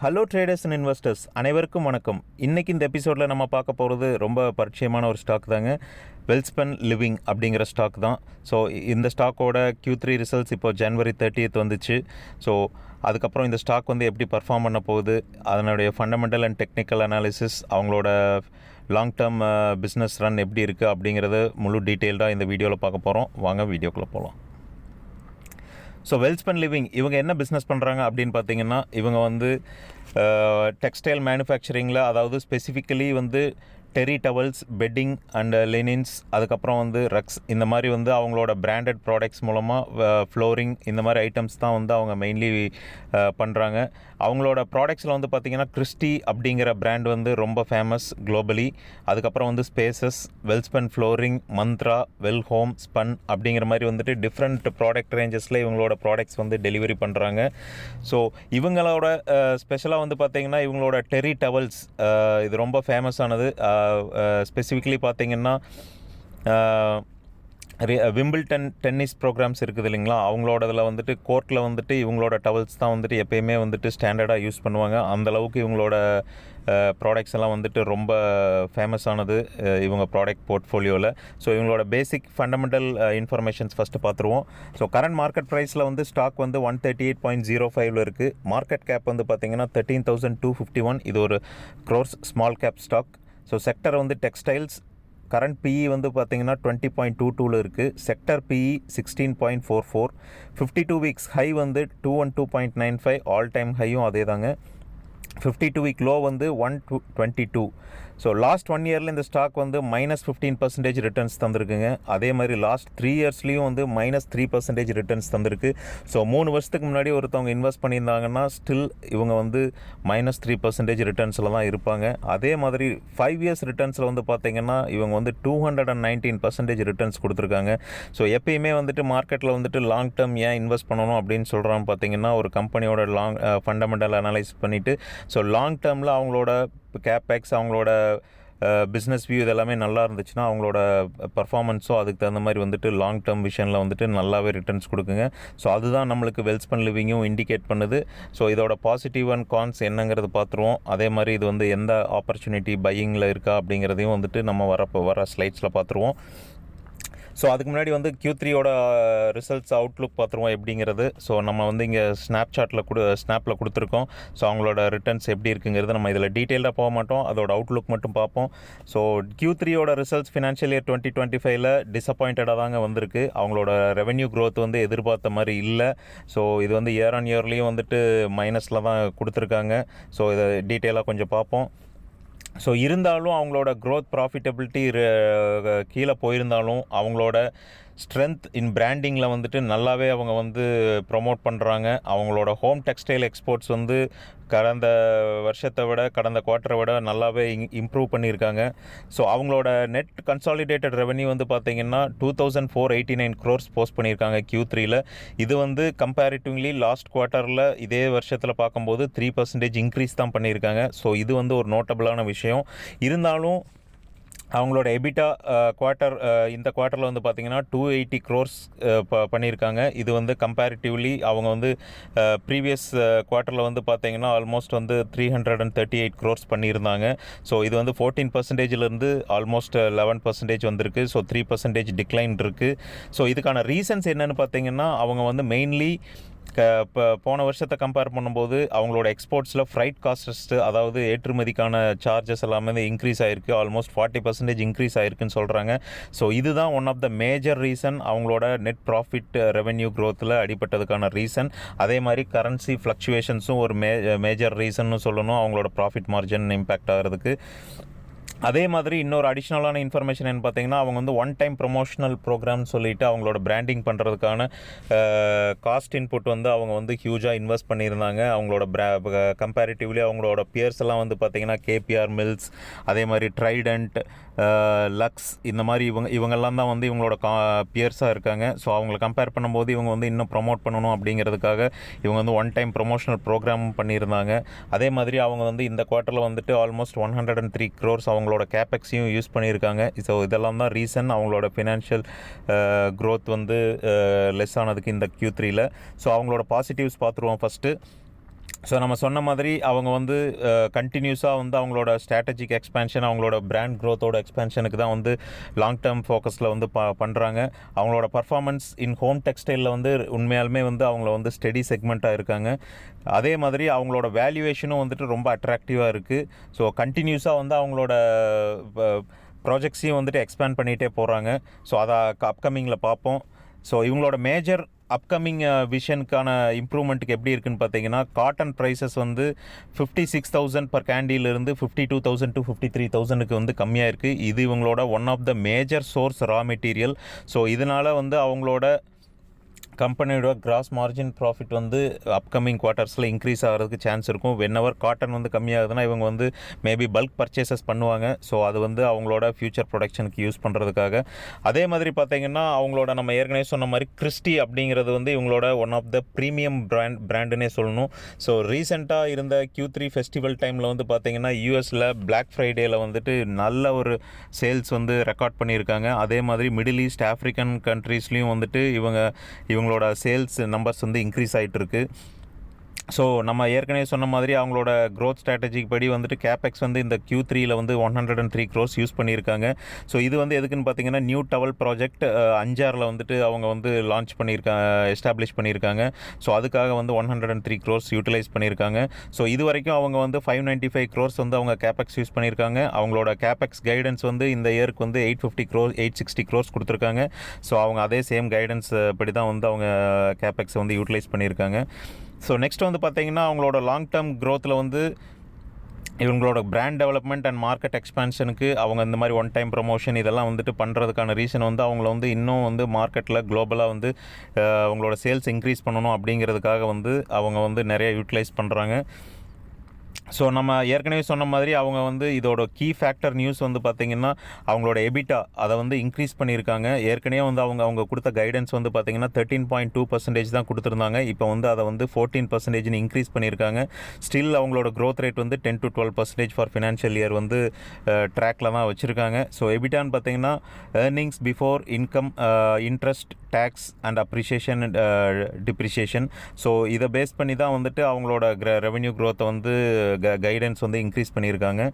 Hello traders and investors அனைவருக்கும் வணக்கம். இன்றைக்கி இந்த எபிசோடில் நம்ம பார்க்க போகிறது ரொம்ப பரிச்சயமான ஒரு ஸ்டாக் தாங்க. வெல்ஸ்பென் லிவிங் அப்படிங்கிற ஸ்டாக் தான். ஸோ இந்த ஸ்டாக்கோட கியூ த்ரீ ரிசல்ட்ஸ் இப்போ ஜனவரி தேர்ட்டியத் வந்துச்சு. ஸோ அதுக்கப்புறம் இந்த ஸ்டாக் வந்து எப்படி பர்ஃபார்ம் பண்ண போகுது? அதனுடைய ஃபண்டமெண்டல் அண்ட் டெக்னிக்கல் அனாலிசிஸ் அவங்களோட லாங் டேர்ம் பிஸ்னஸ் ரன் எப்படி இருக்குது அப்படிங்கிறத முழு டீட்டெயில்டாக இந்த வீடியோவில் பார்க்க போகிறோம் வாங்க வீடியோக்குள்ளே போகலாம் ஸோ வெல்ஸ்பன் லிவிங் இவங்க என்ன பிஸ்னஸ் பண்ணுறாங்க அப்படின்னு பார்த்தீங்கன்னா இவங்க வந்து டெக்ஸ்டைல் மேனுஃபேக்சரிங்கில் அதாவது ஸ்பெசிஃபிக்கலி வந்து terry towels bedding and linens அதுக்கப்புறம் வந்து ரக்ஸ் இந்த மாதிரி வந்து அவங்களோட பிராண்டட் ப்ராடக்ட்ஸ் மூலமாக ஃப்ளோரிங் இந்த மாதிரி ஐட்டம்ஸ் தான் வந்து அவங்க மெயின்லி பண்ணுறாங்க அவங்களோட ப்ராடக்ட்ஸில் வந்து பார்த்திங்கன்னா கிறிஸ்டி அப்படிங்கிற பிராண்ட் வந்து ரொம்ப ஃபேமஸ் குளோபலி அதுக்கப்புறம் வந்து spaces Welspun flooring Mantra well home spun அப்படிங்கிற மாதிரி வந்துட்டு டிஃப்ரெண்ட் ப்ராடக்ட் ரேஞ்சஸில் இவங்களோட ப்ராடக்ட்ஸ் வந்து டெலிவரி பண்ணுறாங்க ஸோ இவங்களோட ஸ்பெஷலாக வந்து பார்த்திங்கன்னா இவங்களோட டெரி டவல்ஸ் இது ரொம்ப ஃபேமஸானது ஸ்பெசிஃபிக்கலி பார்த்தீங்கன்னா விம்பிள்டன் டென்னிஸ் ப்ரோக்ராம்ஸ் இருக்குது இல்லைங்களா? அவங்களோடதில் வந்துட்டு கோர்ட்டில் வந்துட்டு இவங்களோட டவல்ஸ் தான் வந்துட்டு எப்பயுமே வந்துட்டு ஸ்டாண்டர்டாக யூஸ் பண்ணுவாங்க. அந்த அளவுக்கு இவங்களோட ப்ராடக்ட்ஸ் எல்லாம் வந்துட்டு ரொம்ப ஃபேமஸானது இவங்க ப்ராடக்ட் போர்ட்ஃபோலியோவில் ஸோ இவங்களோட பேசிக் ஃபண்டமெண்டல் இன்ஃபர்மேஷன்ஸ் ஃபஸ்ட்டு பார்த்துருவோம். ஸோ கரண்ட் மார்க்கெட் ப்ரைஸில் வந்து ஸ்டாக் வந்து one thirty eight point zero ஃபைவ்ல இருக்குது மார்க்கெட் கேப் வந்து பார்த்தீங்கன்னா thirteen thousand two fifty one இது ஒரு crores small cap stock so sector வந்து டெக்ஸ்டைல்ஸ் கரண்ட் பிஇ வந்து பார்த்தீங்கன்னா டுவெண்ட்டி பாயிண்ட் டூ டூவில் இருக்குது sector PE sixteen point four four fifty two weeks high வந்து two one two point nine five all time ஹையும் அதே தாங்க ஃபிஃப்டி டூ வீக் லோ வந்து one two twenty two so last one இயரில் இந்த stock வந்து minus fifteen percentage returns தந்திருக்குங்க. அதே மாதிரி லாஸ்ட் த்ரீ இயர்ஸ்லேயும் வந்து மைனஸ் த்ரீ பர்சன்டேஜ் ரிட்டர்ன்ஸ் தந்திருக்கு. ஸோ மூணு வருஷத்துக்கு முன்னாடி ஒருத்தவங்க இன்வெஸ்ட் பண்ணியிருந்தாங்கன்னா ஸ்டில் இவங்க வந்து மைனஸ் த்ரீ பர்சன்டேஜ் ரிட்டர்ன்ஸில் தான் இருப்பாங்க. அதே மாதிரி ஃபைவ் இயர்ஸ் ரிட்டர்ன்ஸில் வந்து பார்த்தீங்கன்னா இவங்க வந்து two hundred and nineteen percentage returns கொடுத்துருக்காங்க. ஸோ எப்பயுமே வந்துட்டு மார்க்கெட்டில் வந்துட்டு லாங் டேர்ம் ஏன் இன்வெஸ்ட் பண்ணணும் அப்படின்னு சொல்கிறாங்க பார்த்தீங்கன்னா ஒரு கம்பெனியோட லாங் ஃபண்டமெண்டல் அனலைஸ் பண்ணிவிட்டு ஸோ லாங் டேர்மில் அவங்களோட கேப்பேக்ஸ் அவங்களோட பிஸ்னஸ் வியூ இதெல்லாமே நல்லா இருந்துச்சுன்னா அவங்களோட பர்ஃபார்மன்ஸோ அதுக்கு தகுந்த மாதிரி வந்துட்டு லாங் டேர்ம் விஷனில் வந்துட்டு நல்லாவே ரிட்டர்ன்ஸ் கொடுக்குங்க. ஸோ அதுதான் நம்மளுக்கு வெல்ஸ்பன் லிவிங்கும் இண்டிகேட் பண்ணுது. ஸோ இதோட பாசிட்டிவ் அண்ட் கான்ஸ் என்னங்கிறது பார்த்துருவோம். அதே மாதிரி இது வந்து எந்த ஆப்பர்ச்சுனிட்டி பையிங்கில் இருக்கா அப்படிங்கிறதையும் வந்துட்டு நம்ம வர வர ஸ்லைட்ஸில் பார்த்துருவோம். ஸோ அதுக்கு முன்னாடி வந்து Q3 த்ரீயோட ரிசல்ட்ஸ் அவுட்லுக் பார்த்துருவோம் எப்படிங்கிறது. ஸோ நம்ம வந்து இங்கே ஸ்னாப் சாட்டில் கொடு ஸ்னாப்பில் கொடுத்துருக்கோம். ஸோ அவங்களோட ரிட்டர்ன்ஸ் எப்படி இருக்குங்கிறது நம்ம இதில் டீட்டெயிலாக போக மாட்டோம். அதோட அவுட்லுக் மட்டும் பார்ப்போம். ஸோ க்யூ த்ரீயோட results financial year twenty twenty ஃபைவ்ல டிசப்பாயிண்டடாக தாங்க வந்திருக்கு. அவங்களோட ரெவென்யூ க்ரோத் வந்து எதிர்பார்த்த மாதிரி இல்லை. ஸோ இது வந்து இயர் ஆன் இயர்லேயும் வந்துட்டு மைனஸில் தான் கொடுத்துருக்காங்க. ஸோ இதை டீட்டெயிலாக கொஞ்சம் பார்ப்போம். ஸோ இருந்தாலும் அவங்களோட க்ரோத் ப்ராஃபிட்டபிலிட்டி கீழே போயிருந்தாலும் அவங்களோட ஸ்ட்ரென்த் இன் பிராண்டிங்கில் வந்துட்டு நல்லாவே அவங்க வந்து ப்ரொமோட் பண்ணுறாங்க அவங்களோட ஹோம் டெக்ஸ்டைல் எக்ஸ்போர்ட்ஸ் வந்து கடந்த வருஷத்தை விட கடந்த குவார்ட்டரை விட நல்லாவே இம்ப்ரூவ் பண்ணியிருக்காங்க. ஸோ அவங்களோட நெட் கன்சாலிடேட்டட் ரெவன்யூ வந்து பார்த்தீங்கன்னா two thousand four eighty nine crores post பண்ணியிருக்காங்க க்யூ த்ரீயில் இது வந்து கம்பேரிட்டிவ்லி லாஸ்ட் குவார்ட்டரில் இதே வருஷத்தில் பார்க்கும்போது த்ரீ பர்சன்டேஜ் இன்க்ரீஸ் தான் பண்ணியிருக்காங்க. ஸோ இது வந்து ஒரு நோட்டபுளான விஷயம். இருந்தாலும் அவங்களோட எபிட்டா குவார்ட்டர் இந்த குவார்ட்டரில் வந்து பார்த்தீங்கன்னா டூ எயிட்டி க்ரோர்ஸ் ப பண்ணியிருக்காங்க. இது வந்து கம்பேரிட்டிவ்லி அவங்க வந்து ப்ரீவியஸ் குவார்ட்டரில் வந்து பார்த்தீங்கன்னா ஆல்மோஸ்ட் வந்து three hundred and thirty eight crores பண்ணியிருந்தாங்க. ஸோ இது வந்து ஃபோர்டீன் பர்சன்டேஜ்லேருந்து ஆல்மோஸ்ட் லெவன் பர்சன்டேஜ் வந்திருக்கு. ஸோ த்ரீ பர்சன்டேஜ் டிக்ளைன் இருக்குது ஸோ இதுக்கான ரீசன்ஸ் என்னென்னு பார்த்தீங்கன்னா அவங்க வந்து மெயின்லி இப்போ போன வருஷத்தை கம்பேர் பண்ணும்போது அவங்களோட எக்ஸ்போர்ட்ஸில் ஃப்ரைட் காஸ்டஸ்ட்டு அதாவது ஏற்றுமதிக்கான சார்ஜஸ் எல்லாமே இன்க்ரீஸ் ஆயிருக்கு. ஆல்மோஸ்ட் ஃபார்ட்டி பர்சன்டேஜ் இன்க்ரீஸ் ஆயிருக்குன்னு சொல்கிறாங்க ஸோ இதுதான் one of the major reason அவங்களோட நெட் ப்ராஃபிட் ரெவென்யூ க்ரோத்தில் அடிபட்டதுக்கான ரீசன் அதே மாதிரி கரன்சி ஃப்ளக்சுவேஷன்ஸும் ஒரு மே மேஜர் ரீசன்னு சொல்லணும். அவங்களோட ப்ராஃபிட் மார்ஜின் இம்பேக்ட் ஆகிறதுக்கு. அதே மாதிரி இன்னொரு அடிஷ்னலான இன்ஃபர்மேஷன் என்ன பார்த்தீங்கன்னா அவங்க வந்து ஒன் டைம் ப்ரொமோஷனல் ப்ரோக்ராம்னு சொல்லிட்டு அவங்களோட பிராண்டிங் பண்ணுறதுக்கான காஸ்ட் இன்புட் வந்து அவங்க வந்து ஹியூஜாக இன்வெஸ்ட் பண்ணியிருந்தாங்க. அவங்களோட பிரா கம்பேரிட்டிவ்லி அவங்களோட பியர்ஸ் எல்லாம் வந்து பார்த்தீங்கன்னா கேபிஆர் மில்ஸ் அதே மாதிரி ட்ரைடண்ட் லக்ஸ் இந்த மாதிரி இவங்க இவங்கெல்லாம் தான் வந்து இவங்களோட கா பியர்ஸாக இருக்காங்க. ஸோ அவங்களை கம்பேர் பண்ணும்போது இவங்க வந்து இன்னும் ப்ரொமோட் பண்ணணும் அப்படிங்கிறதுக்காக இவங்க வந்து ஒன் டைம் ப்ரொமோஷனல் ப்ரோக்ராம் பண்ணியிருந்தாங்க. அதே மாதிரி அவங்க வந்து இந்த குவார்ட்டரில் வந்துட்டு almost one hundred and three crores அவங்களோட கேபெக்ஸையும் யூஸ் பண்ணியிருக்காங்க. ஸோ இதெல்லாம் தான் ரீசன் அவங்களோட ஃபினான்ஷியல் க்ரோத் வந்து லெஸ் ஆனதுக்கு இந்த க்யூ த்ரீயில் ஸோ அவங்களோட பாசிட்டிவ்ஸ் பார்த்துருவோம் ஃபஸ்ட்டு ஸோ நம்ம சொன்ன மாதிரி அவங்க வந்து கண்டினியூஸாக வந்து அவங்களோட ஸ்ட்ராட்டஜிக் எக்ஸ்பேன்ஷன் அவங்களோட பிராண்ட் க்ரோத்தோட எக்ஸ்பேன்ஷனுக்கு தான் வந்து லாங் டேர்ம் ஃபோக்கஸில் வந்து ப பண்ணுறாங்க அவங்களோட பர்ஃபார்மன்ஸ் இன் ஹோம் டெக்ஸ்டைலில் வந்து உண்மையாலுமே வந்து அவங்கள வந்து ஸ்டெடி செக்மெண்ட்டாக இருக்காங்க. அதே மாதிரி அவங்களோட வேல்யூவேஷனும் வந்துட்டு ரொம்ப அட்ராக்டிவாக இருக்குது ஸோ கண்டினியூஸாக வந்து அவங்களோட ப்ராஜெக்ட்ஸையும் வந்துட்டு எக்ஸ்பேண்ட் பண்ணிகிட்டே போகிறாங்க ஸோ அதை அப்கமிங்கில் பார்ப்போம். ஸோ இவங்களோட மேஜர் அப்கமிங் விஷனுக்கான இம்ப்ரூவ்மெண்ட்டுக்கு எப்படி இருக்குன்னு பார்த்தீங்கன்னா காட்டன் ப்ரைஸஸ் வந்து fifty six thousand per கேண்டிலிருந்து fifty two thousand to fifty three தௌசண்ட்க்கு வந்து கம்மியாக இருக்குது இது இவங்களோட one of the major source raw material so இதனால் வந்து அவங்களோட கம்பெனியோட கிராஸ் மார்ஜின் ப்ராஃபிட் வந்து அப்கமிங் குவார்ட்டர்ஸில் இன்க்ரீஸ் ஆகிறதுக்கு சான்ஸ் இருக்கும். வென் எவர் காட்டன் வந்து கம்மியாகுதுன்னா இவங்க வந்து மேபி பல்க் பர்ச்சேசஸ் பண்ணுவாங்க. ஸோ அது வந்து அவங்களோட ஃப்யூச்சர் ப்ரொடக்ஷனுக்கு யூஸ் பண்ணுறதுக்காக அதே மாதிரி பார்த்தீங்கன்னா அவங்களோட நம்ம ஏற்கனவே சொன்ன மாதிரி கிறிஸ்டி அப்படிங்கிறது வந்து இவங்களோட one of the premium brand பிராண்டுனே சொல்லணும். ஸோ ரீசெண்டாக இருந்த கியூ த்ரீ ஃபெஸ்டிவல் டைமில் வந்து பார்த்தீங்கன்னா யூஎஸில் பிளாக் ஃப்ரைடேயில் வந்துட்டு நல்ல ஒரு சேல்ஸ் வந்து ரெக்கார்ட் பண்ணியிருக்காங்க. அதே மாதிரி மிடில் ஈஸ்ட் ஆஃப்ரிக்கன் கண்ட்ரீஸ்லேயும் வந்துட்டு இவங்க அவங்களோட சேல்ஸ் நம்பர்ஸ் வந்து இன்க்ரீஸ் ஆகிட்டு இருக்குது ஸோ நம்ம ஏற்கனவே சொன்ன மாதிரி அவங்களோட க்ரோத் ஸ்ட்ராட்டஜிக்கு படி வந்துட்டு கேபெக்ஸ் வந்து இந்த கியூ த்ரீயில் வந்து one hundred and three crores use பண்ணியிருக்காங்க. ஸோ இது வந்து எதுக்குன்னு பார்த்தீங்கன்னா நியூ டவல் ப்ராஜெக்ட் அஞ்சாரில் வந்துட்டு அவங்க வந்து லான்ச் பண்ணியிருக்காங்க எஸ்டாப்ளிஷ் பண்ணியிருக்காங்க. ஸோ அதுக்காக வந்து one hundred and three crores utilise பண்ணியிருக்காங்க. ஸோ இது வரைக்கும் அவங்க வந்து ஃபைவ் நைன்ட்டி ஃபைவ் க்ரோஸ் வந்து அவங்க கேபெக்ஸ் யூஸ் பண்ணியிருக்காங்க. அவங்களோட கேபெக்ஸ் கைடன்ஸ் வந்து இந்த இயருக்கு வந்து eight fifty crores eight sixty crores கொடுத்துருக்காங்க. ஸோ அவங்க அதே சேம் கைடன்ஸ் படி தான் வந்து அவங்க கேபெக்ஸ் வந்து யூட்டிலைஸ் பண்ணியிருக்காங்க. ஸோ நெக்ஸ்ட் வந்து பார்த்தீங்கன்னா அவங்களோட லாங் டேர்ம் க்ரோத்தில் வந்து இவங்களோட பிராண்ட் டெவலப்மெண்ட் அண்ட் மார்க்கெட் எக்ஸ்பான்ஷனுக்கு அவங்க இந்த மாதிரி ஒன் டைம் ப்ரொமோஷன் இதெல்லாம் வந்துட்டு பண்ணுறதுக்கான ரீசன் வந்து அவங்கள வந்து இன்னும் வந்து மார்க்கெட்டில் குளோபலாக வந்து அவங்களோட சேல்ஸ் இன்க்ரீஸ் பண்ணணும் அப்படிங்கிறதுக்காக வந்து அவங்க வந்து நிறைய யூட்டிலைஸ் பண்ணுறாங்க ஸோ நம்ம ஏற்கனவே சொன்ன மாதிரி அவங்க வந்து இதோட கீ ஃபேக்டர் நியூஸ் வந்து பார்த்திங்கன்னா அவங்களோட எபிட்டா அதை வந்து இன்க்ரீஸ் பண்ணியிருக்காங்க. ஏற்கனவே வந்து அவங்க அவங்க கொடுத்த கைடன்ஸ் வந்து பார்த்திங்கன்னா தேர்ட்டின் பாயிண்ட் டூ பர்சன்டேஜ் தான் கொடுத்துருந்தாங்க. இப்போ வந்து அதை வந்து ஃபோர்டீன் பர்சன்டேஜ்னு இன்க்ரீஸ் பண்ணியிருக்காங்க. ஸ்டில் அவங்களோட க்ரோத் ரேட் வந்து ten to twelve percentage for financial year வந்து ட்ராக்ல தான் வச்சுருக்காங்க. ஸோ எபிட்டான்னு பார்த்தீங்கன்னா earnings before income interest taxes and appreciation depreciation so இதை பேஸ் பண்ணி தான் வந்துட்டு அவங்களோட ரெவென்யூ க்ரோத்தை வந்து கைடன்ஸ் வந்து இன்க்ரீஸ் பண்ணியிருக்காங்க.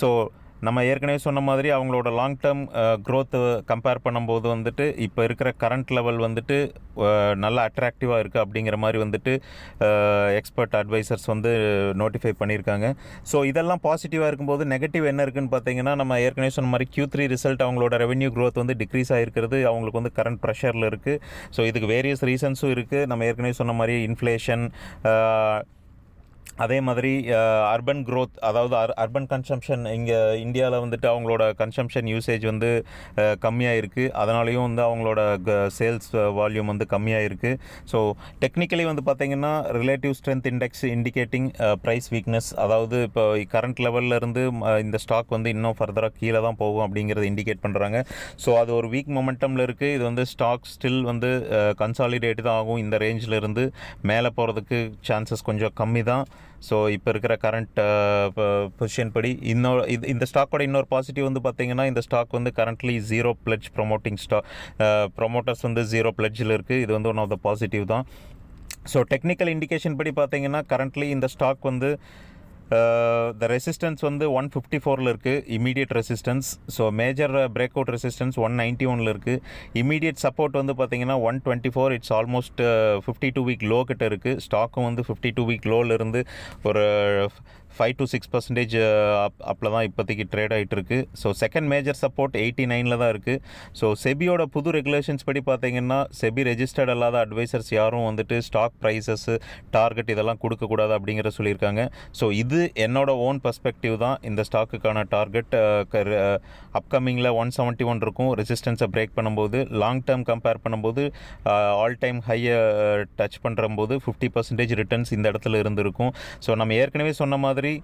ஸோ நம்ம ஏற்கனவே சொன்ன மாதிரி அவங்களோட லாங் டேர்ம் க்ரோத்து கம்பேர் பண்ணும்போது வந்துட்டு இப்போ இருக்கிற கரண்ட் லெவல் வந்துட்டு நல்லா அட்ராக்டிவாக இருக்குது அப்படிங்கிற மாதிரி வந்துட்டு எக்ஸ்பர்ட் அட்வைசர்ஸ் வந்து நோட்டிஃபை பண்ணியிருக்காங்க. ஸோ இதெல்லாம் பாசிட்டிவாக இருக்கும்போது நெகட்டிவ் என்ன இருக்குன்னு பார்த்தீங்கன்னா நம்ம ஏற்கனவே சொன்ன மாதிரி க்யூ த்ரீ ரிசல்ட் அவங்களோட ரெவென்யூ க்ரோத் வந்து டிக்ரீஸ் ஆகிருக்கிறது அவங்களுக்கு வந்து கரண்ட் ப்ரெஷரில் இருக்குது ஸோ இதுக்கு வேரியஸ் ரீசன்ஸும் இருக்குது நம்ம ஏற்கனவே சொன்ன மாதிரி இன்ஃப்ளேஷன் அதே மாதிரி அர்பன் க்ரோத் அதாவது அர் அர்பன் கன்சம்ஷன் இங்கே இந்தியாவில் வந்துட்டு அவங்களோட கன்சம்ஷன் யூசேஜ் வந்து கம்மியாக இருக்குது அதனாலேயும் வந்து அவங்களோட சேல்ஸ் வால்யூம் வந்து கம்மியாக இருக்குது ஸோ டெக்னிக்கலி வந்து பார்த்திங்கன்னா relative strength index indicating price weakness அதாவது இப்போ கரண்ட் லெவலில் இருந்து ம, இந்த ஸ்டாக் வந்து இன்னும் ஃபர்தராக கீழே தான் போகும் அப்படிங்கிறத இண்டிகேட் பண்ணுறாங்க ஸோ அது ஒரு வீக் மொமெண்டமில் இருக்குது இது வந்து ஸ்டாக் ஸ்டில் வந்து கன்சாலிடேட் தான் ஆகும். இந்த ரேஞ்சில் இருந்து மேலே போகிறதுக்கு சான்சஸ் கொஞ்சம் கம்மி தான். ஸோ இப்போ இருக்கிற கரண்ட் uh, பொசிஷன் படி இன்னொரு இது இந்த ஸ்டாக்கோட இன்னொரு பாசிட்டிவ் வந்து பார்த்தீங்கன்னா இந்த ஸ்டாக் வந்து currently zero pledge promoting stock promoters வந்து ஜீரோ பிளட்ஜில் இருக்குது இது வந்து ஒன் ஆஃப் த பாசிட்டிவ் தான். ஸோ டெக்னிக்கல் இண்டிகேஷன் படி பார்த்தீங்கன்னா கரண்ட்லி இந்த ஸ்டாக் வந்து த ரெசிஸ்டன்ஸ் வந்து ஒன் ஃபிஃப்டி ஃபோரில் இருக்குது immediate resistance so major break out resistance one ninety ஒனில் இருக்குது இமீடியட் சப்போர்ட் வந்து பார்த்தீங்கன்னா one twenty four it's almost fifty two week low கிட்ட இருக்குது ஸ்டாக்கும் வந்து ஃபிஃப்டி டூ வீக் லோலேருந்து ஒரு five to six percentage up அப்பில் தான் இப்போதைக்கு ட்ரேட் ஆகிட்டு இருக்கு so second major support eighty நைனில் தான் இருக்குது ஸோ செபியோட புது ரெகுலேஷன்ஸ் படி பார்த்தீங்கன்னா செபி ரெஜிஸ்டர்ட் அல்லாத அட்வைசர்ஸ் யாரும் வந்துட்டு ஸ்டாக் ப்ரைஸஸ் டார்கெட் இதெல்லாம் கொடுக்கக்கூடாது அப்படிங்கிற சொல்லியிருக்காங்க. ஸோ இது என்னோட ஓன் பர்ஸ்பெக்டிவ் தான். இந்த ஸ்டாக்குக்கான டார்கெட் அப்கமிங்கில் ஒன் செவன்ட்டி ஒன் இருக்கும். ரெசிஸ்டன்ஸை பிரேக் பண்ணும்போது லாங் டேர்ம் கம்பேர் பண்ணும்போது ஆல் டைம் ஹையை டச் பண்ணுறம்போது ஃபிஃப்டி பர்சன்டேஜ் ரிட்டர்ன்ஸ் இந்த இடத்துல இருந்திருக்கும். ஸோ நம்ம ஏற்கனவே சொன்ன மாதிரி Company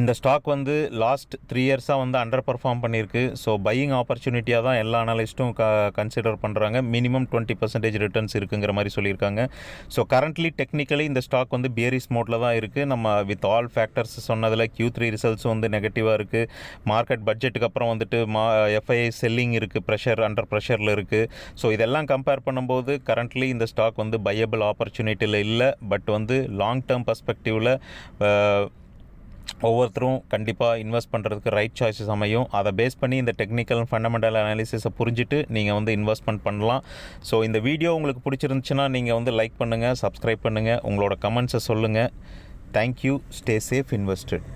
இந்த ஸ்டாக் வந்து லாஸ்ட் த்ரீ இயர்ஸாக வந்து அண்டர் பர்ஃபார்ம் பண்ணியிருக்கு. ஸோ பையிங் ஆப்பர்ச்சுனிட்டியாக தான் எல்லா அனலிஸ்ட்டும் க கன்சிடர் பண்ணுறாங்க மினிமம் டுவெண்ட்டி பர்சன்டேஜ் ரிட்டர்ன்ஸ் இருக்குங்கிற மாதிரி சொல்லியிருக்காங்க. ஸோ கரண்ட்லி டெக்னிக்கலி இந்த ஸ்டாக் வந்து பியரிஸ் மோட்டில் தான் இருக்குது நம்ம வித் ஆல் ஃபேக்டர்ஸ் சொன்னதில் கியூ த்ரீ ரிசல்ட்ஸ் வந்து நெகட்டிவாக இருக்குது மார்க்கெட் பட்ஜெட்டுக்கு அப்புறம் வந்துட்டு மா எஃப்ஐஐ செல்லிங் இருக்குது ப்ரெஷர் அண்டர் ப்ரெஷரில் இருக்குது ஸோ இதெல்லாம் கம்பேர் பண்ணும்போது கரண்ட்லி இந்த ஸ்டாக் வந்து பையபிள் ஆப்பர்ச்சுனிட்டியில் இல்லை. பட் வந்து லாங் டேர்ம் பர்ஸ்பெக்டிவில் ஒவ்வொருத்தரும் கண்டிப்பாக இன்வெஸ்ட் பண்ணுறதுக்கு ரைட் சாய்ஸஸ் அமையும். அதை பேஸ் பண்ணி இந்த டெக்னிக்கல் ஃபண்டமெண்டல் அனாலிசிஸை புரிஞ்சுட்டு நீங்கள் வந்து இன்வெஸ்ட்மெண்ட் பண்ணலாம். ஸோ இந்த வீடியோ உங்களுக்கு பிடிச்சிருந்துச்சுன்னா நீங்கள் வந்து லைக் பண்ணுங்கள் சப்ஸ்கிரைப் பண்ணுங்கள் உங்களோட கமெண்ட்ஸை சொல்லுங்கள் தேங்க்யூ ஸ்டே சேஃப் இன்வெஸ்டட்